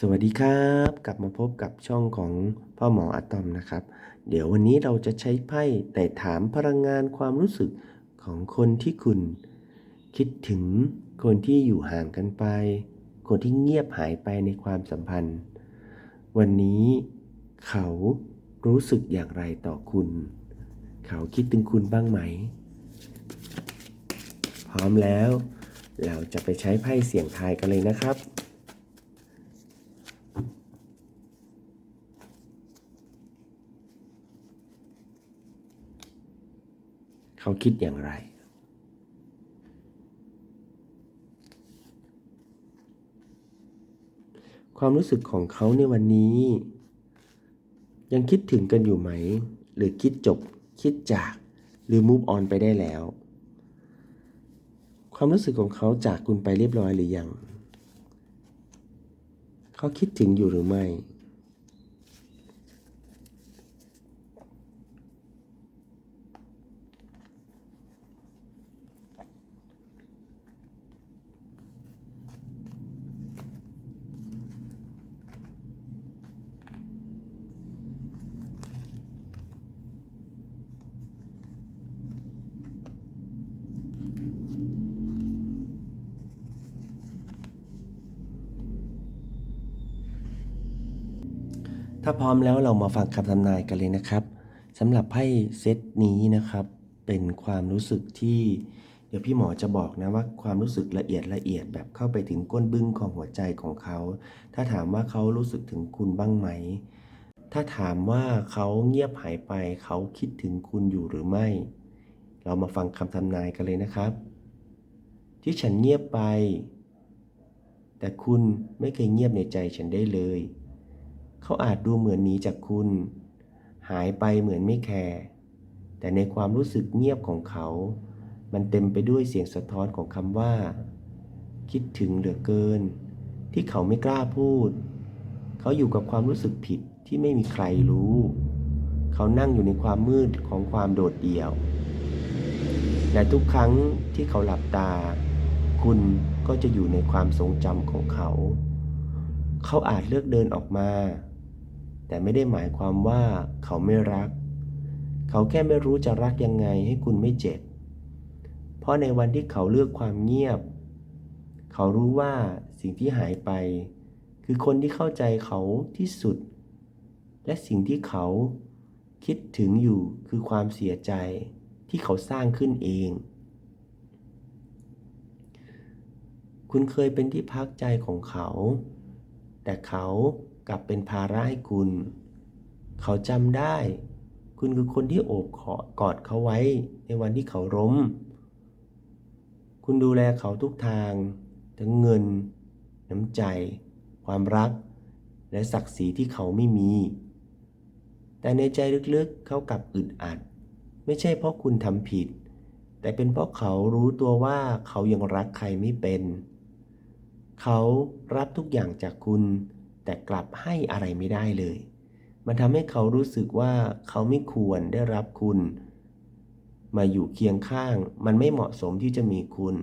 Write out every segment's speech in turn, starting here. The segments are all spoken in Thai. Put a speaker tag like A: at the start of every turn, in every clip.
A: สวัสดีครับ กลับมาพบกับช่องของพ่อหมออะตอมนะครับ เดี๋ยววันนี้เราจะใช้ไพ่แต่ถามพลังงานความรู้สึกของคนที่คุณ คิดถึงคนที่อยู่ห่างกันไป คนที่เงียบหายไปในความสัมพันธ์ วันนี้เขารู้สึกอย่างไรต่อคุณ เขาคิดถึงคุณบ้างไหม พร้อมแล้ว เราจะไปใช้ไพ่เสี่ยงทายกันเลยนะครับ เขาคิดอย่างไร ความรู้สึกของเขาในวันนี้ ยังคิดถึงกันอยู่ไหม หรือคิดจบคิดจากหรือ move on ไปได้แล้ว ความรู้สึกของเขาจากคุณไปเรียบร้อยหรือยัง เขาคิดถึงอยู่หรือไม่ ถ้าพร้อมแล้วเรามาฟังคำทำนายกันเลยนะครับสำหรับไพ่เซตนี้นะครับ เป็นความรู้สึกที่เดี๋ยวพี่หมอจะบอกนะว่าความรู้สึกละเอียดละเอียดแบบเข้าไปถึงก้นบึ้งของหัวใจของเขา ถ้าถามว่าเขารู้สึกถึงคุณบ้างไหม ถ้าถามว่าเขาเงียบหายไปเขาคิดถึงคุณอยู่หรือไม่ เรามาฟังคำทำนายกันเลยนะครับ ที่ฉันเงียบไป แต่คุณไม่เคยเงียบในใจฉันได้เลย เขาอาจดูเหมือนหนีจากคุณ หายไปเหมือนไม่แคร์แต่ในความรู้สึกเงียบของเขา มันเต็มไปด้วยเสียงสะท้อนของคำว่า คิดถึงเหลือเกิน ที่เขาไม่กล้าพูด เขาอยู่กับความรู้สึกผิดที่ไม่มีใครรู้ เขานั่งอยู่ในความมืดของความโดดเดี่ยว และทุกครั้งที่เขาหลับตา คุณก็จะอยู่ในความทรงจำของเขา เขาอาจเลือกเดินออกมา แต่ไม่ได้หมายความว่าเขาไม่รัก เขาแค่ไม่รู้จะรักยังไงให้คุณไม่เจ็บ เพราะในวันที่เขาเลือกความเงียบ เขารู้ว่าสิ่งที่หายไป คือคนที่เข้าใจเขาที่สุด และสิ่งที่เขาคิดถึงอยู่คือความเสียใจที่เขาสร้างขึ้นเอง คุณเคยเป็นที่พักใจของเขา แต่เขา กลับเป็นภาระให้คุณ เขาจำได้ คุณคือคนที่โอบกอดเขาไว้ในวันที่เขาล้ม คุณดูแลเขาทุกทาง ทั้งเงิน น้ำใจ ความรัก และศักดิ์ศรีที่เขาไม่มี แต่ในใจลึกๆเขากลับอึดอัด ไม่ใช่เพราะคุณทำผิด แต่เป็นเพราะเขารู้ตัวว่าเขายังรักใครไม่เป็น เขารับทุกอย่างจากคุณ แต่กลับให้อะไรไม่ได้เลย มันทำให้เขารู้สึกว่าเขาไม่ควรได้รับคุณ มาอยู่เคียงข้าง มันไม่เหมาะสมที่จะมีคุณ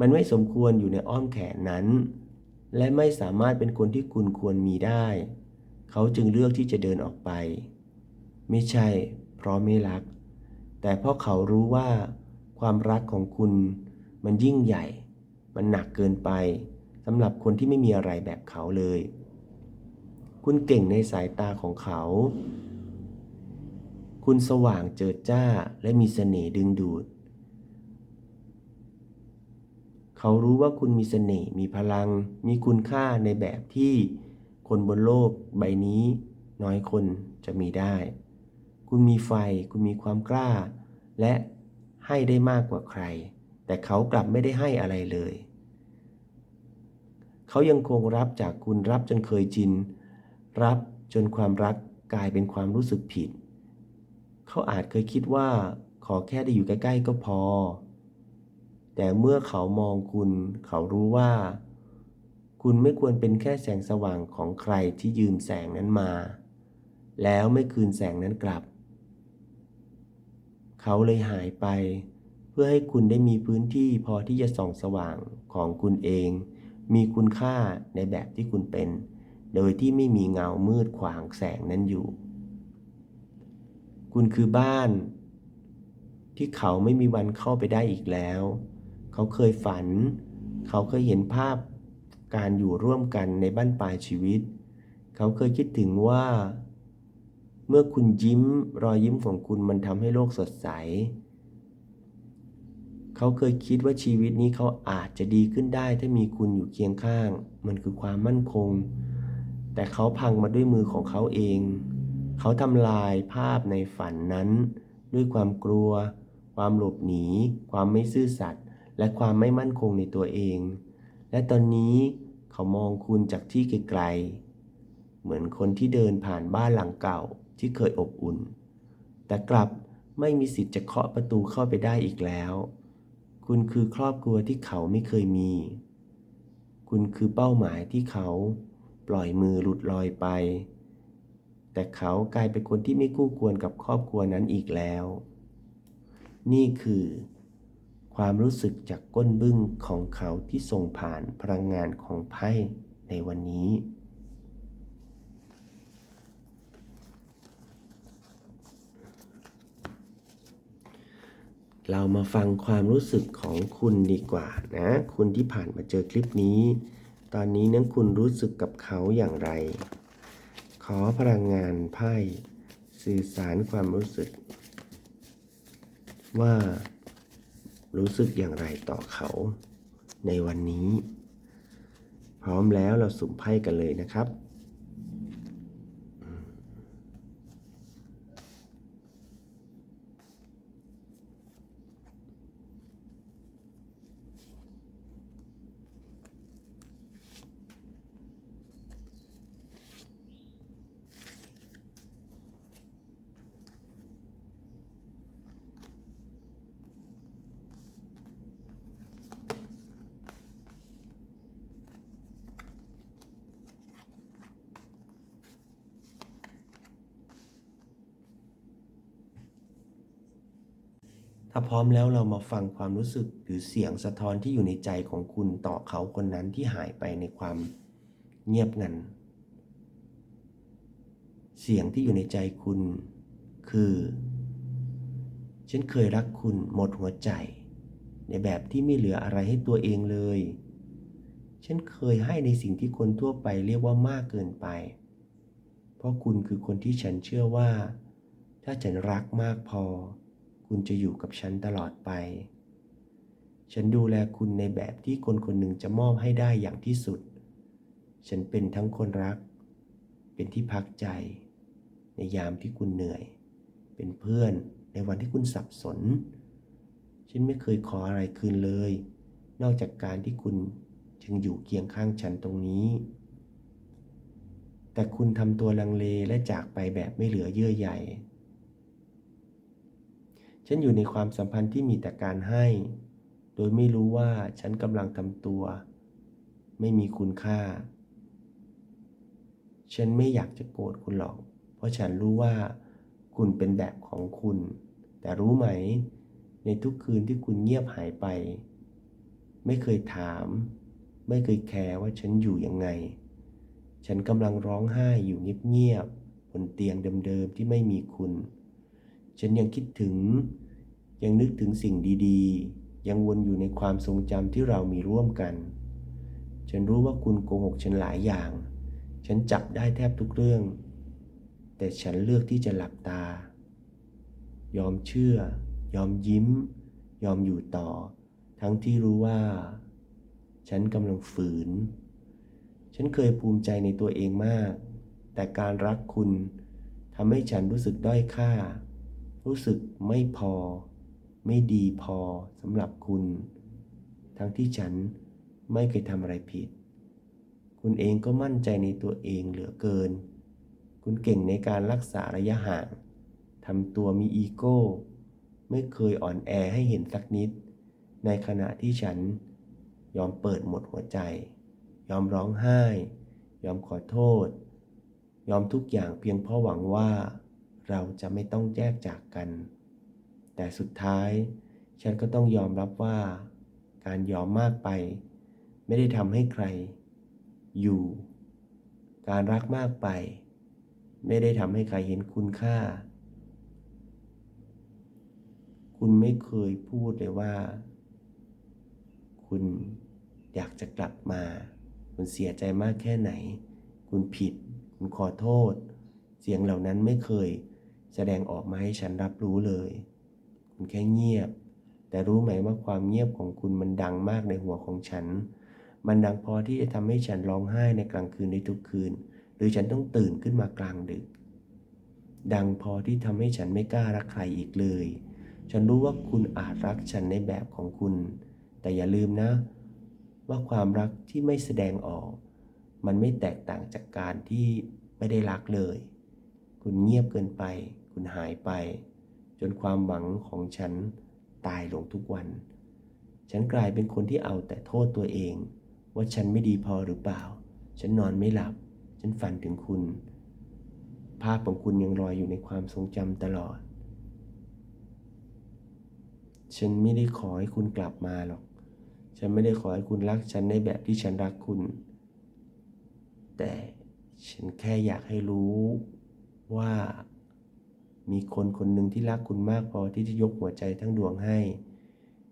A: มันไม่สมควรอยู่ในอ้อมแขนนั้น และไม่สามารถเป็นคนที่คุณควรมีได้ เขาจึงเลือกที่จะเดินออกไป ไม่ใช่ เพราะไม่รัก แต่เพราะเขารู้ว่าความรักของคุณ มันยิ่งใหญ่ มันหนักเกินไปำหรับคนที่ไม่มีอะไรแบบเขาเลย คุณเก่งในสายตาของเขา คุณสว่างเจิดจ้าและมีเสน่ห์ดึงดูด เขารู้ว่าคุณมีเสน่ห์มีพลัง มีคุณค่าในแบบที่คนบนโลกใบนี้น้อยคนจะมีได้ คุณมีไฟ คุณมีความกล้า และให้ได้มากกว่าใคร แต่เขากลับไม่ได้ให้อะไรเลย เขายังคงรับจากคุณรับจนเคยชิน รับจนความรักกลายเป็นความรู้สึกผิด เขาอาจเคยคิดว่าขอแค่ได้อยู่ใกล้ๆก็พอ แต่เมื่อเขามองคุณ เขารู้ว่า คุณไม่ควรเป็นแค่แสงสว่างของใครที่ยืมแสงนั้นมา แล้วไม่คืนแสงนั้นกลับ เขาเลยหายไป เพื่อให้คุณได้มีพื้นที่พอที่จะส่องสว่างของคุณเอง มีคุณค่าในแบบที่คุณเป็น โดยที่ไม่มีเงามืดขวางแสงนั้นอยู่ คุณคือบ้าน ที่เขาไม่มีวันเข้าไปได้อีกแล้ว เขาเคยฝัน เขาเคยเห็นภาพการอยู่ร่วมกันในบ้านปลายชีวิต เขาเคยคิดถึงว่า เมื่อคุณยิ้มรอยยิ้มของคุณมันทำให้โลกสดใส เขาเคยคิดว่าชีวิตนี้เขาอาจจะดีขึ้นได้ถ้ามีคุณอยู่เคียงข้าง มันคือความมั่นคง แต่เขาพังมาด้วยมือของเขาเอง เขาทำลายภาพในฝันนั้น ด้วยความกลัว ความหลบหนี ความไม่ซื่อสัตย์และความไม่มั่นคงในตัวเอง และตอนนี้เขามองคุณจากที่ไกลๆ เหมือนคนที่เดินผ่านบ้านหลังเก่าที่เคยอบอุ่น แต่กลับไม่มีสิทธิ์จะเคาะประตูเข้าไปได้อีกแล้ว คุณคือครอบครัวที่เขาไม่เคยมี คุณคือเป้าหมายที่เขาปล่อยมือหลุดลอยไป แต่เขากลายเป็นคนที่ไม่คู่ควรกับครอบครัวนั้นอีกแล้ว นี่คือ ความรู้สึกจากก้นบึ้งของเขาที่ส่งผ่านพลังงานของไพ่ในวันนี้ เรามาฟังความรู้สึกของคุณดีกว่านะ คุณที่ผ่านมาเจอคลิปนี้ ตอนนี้นั้นคุณรู้สึกกับเขาอย่างไร ขอพลังงานไพ่สื่อสารความรู้สึก ว่ารู้สึกอย่างไรต่อเขาในวันนี้ พร้อมแล้วเราสุ่มไพ่กันเลยนะครับ ถ้าพร้อมแล้วเรามาฟังความรู้สึกหรือเสียงสะท้อนที่อยู่ในใจของคุณต่อเขาคนนั้นที่หายไปในความเงียบงัน เสียงที่อยู่ในใจคุณ คือ ฉันเคยรักคุณหมดหัวใจ ในแบบที่ไม่เหลืออะไรให้ตัวเองเลย ฉันเคยให้ในสิ่งที่คนทั่วไปเรียกว่ามากเกินไป เพราะคุณคือคนที่ฉันเชื่อว่า ถ้าฉันรักมากพอ คุณจะอยู่กับฉันตลอดไป ฉันดูแลคุณในแบบที่คนคนหนึ่งจะมอบให้ได้อย่างที่สุด ฉันเป็นทั้งคนรัก เป็นที่พักใจ ในยามที่คุณเหนื่อย เป็นเพื่อนในวันที่คุณสับสน ฉันไม่เคยขออะไรคืนเลย นอกจากการที่คุณจึงอยู่เคียงข้างฉันตรงนี้ แต่คุณทำตัวลังเลและจากไปแบบไม่เหลือเยื่อใย ฉันอยู่ในความสัมพันธ์ที่มีแต่การให้ โดยไม่รู้ว่าฉันกำลังทำตัว ไม่มีคุณค่า ฉันไม่อยากจะโกรธคุณหรอก เพราะฉันรู้ว่าคุณเป็นแบบของคุณ แต่รู้ไหม ในทุกคืนที่คุณเงียบหายไป ไม่เคยถาม ไม่เคยแคร์ว่าฉันอยู่ยังไง ฉันกำลังร้องไห้อยู่เงียบๆบนเตียงเดิมๆที่ไม่มีคุณ ฉันยังคิดถึง ยังนึกถึงสิ่งดีๆ ยังวนอยู่ในความทรงจำที่เรามีร่วมกัน ฉันรู้ว่าคุณโกหกฉันหลายอย่าง ฉันจับได้แทบทุกเรื่อง แต่ฉันเลือกที่จะหลับตา ยอมเชื่อ ยอมยิ้ม ยอมอยู่ต่อ ทั้งที่รู้ว่า ฉันกำลังฝืน ฉันเคยภูมิใจในตัวเองมาก แต่การรักคุณทำให้ฉันรู้สึกด้อยค่า รู้สึกไม่พอ ไม่ดีพอสำหรับคุณ ทั้งที่ฉันไม่เคยทำอะไรผิด คุณเองก็มั่นใจในตัวเองเหลือเกิน คุณเก่งในการรักษาระยะห่างทำตัวมีอีโก้ ไม่เคยอ่อนแอให้เห็นสักนิด ในขณะที่ฉันยอมเปิดหมดหัวใจ ยอมร้องไห้ ยอมขอโทษ ยอมทุกอย่างเพียงเพราะหวังว่า เราจะไม่ต้องแยกจากกัน แต่สุดท้าย ฉันก็ต้องยอมรับว่า การยอมมากไป ไม่ได้ทำให้ใคร อยู่ การรักมากไป ไม่ได้ทำให้ใครเห็นคุณค่า คุณไม่เคยพูดเลยว่า คุณอยากจะกลับมา คุณเสียใจมากแค่ไหน คุณผิด คุณขอโทษ เสียงเหล่านั้นไม่เคย แสดงออกมาให้ฉันรับรู้เลย คุณแค่เงียบ แต่รู้ไหมว่าความเงียบของคุณมันดังมากในหัวของฉัน มันดังพอที่จะทำให้ฉันร้องไห้ในกลางคืนในทุกคืน หรือฉันต้องตื่นขึ้นมากลางดึก ดังพอที่ทำให้ฉันไม่กล้ารักใครอีกเลย ฉันรู้ว่าคุณอาจรักฉันในแบบของคุณ แต่อย่าลืมนะ ว่าความรักที่ไม่แสดงออก มันไม่แตกต่างจากการที่ไม่ได้รักเลย คุณเงียบเกินไป คุณหายไป จนความหวังของฉันตายลงทุกวัน ฉันกลายเป็นคนที่เอาแต่โทษตัวเอง ว่าฉันไม่ดีพอหรือเปล่า ฉันนอนไม่หลับ ฉันฝันถึงคุณ ภาพของคุณยังลอยอยู่ในความทรงจำตลอด ฉันไม่ได้ขอให้คุณกลับมาหรอก ฉันไม่ได้ขอให้คุณรักฉันในแบบที่ฉันรักคุณ แต่ฉันแค่อยากให้รู้ว่า มีคนคนหนึ่งที่รักคุณมากพอที่จะยกหัวใจทั้งดวงให้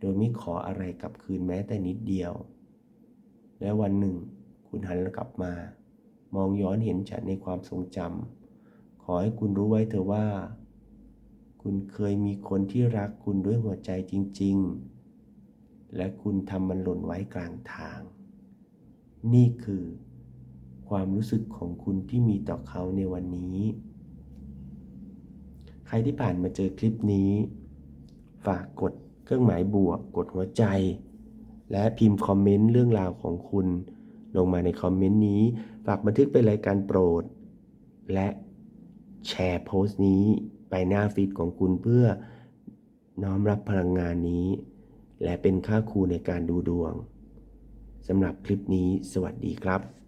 A: โดยไม่ขออะไรกลับคืนแม้แต่นิดเดียว และวันหนึ่ง คุณหันกลับมา มองย้อนเห็นฉันในความทรงจำขอให้คุณรู้ไว้เถอะว่า คุณเคยมีคนที่รักคุณด้วยหัวใจจริง ๆ และคุณทำมันหล่นไว้กลางทาง นี่คือ ความรู้สึกของคุณที่มีต่อเขาในวันนี้ ใครที่ผ่านมาเจอคลิปนี้ ฝากกดเครื่องหมายบวก กดหัวใจ และพิมพ์คอมเมนต์เรื่องราวของคุณ ลงมาในคอมเมนต์นี้ ฝากบันทึกเป็นรายการโปรด และแชร์โพสต์นี้ไปหน้าฟีดของคุณเพื่อน้อมรับพลังงานนี้ และเป็นค่าครูในการดูดวงสำหรับคลิปนี้สวัสดีครับ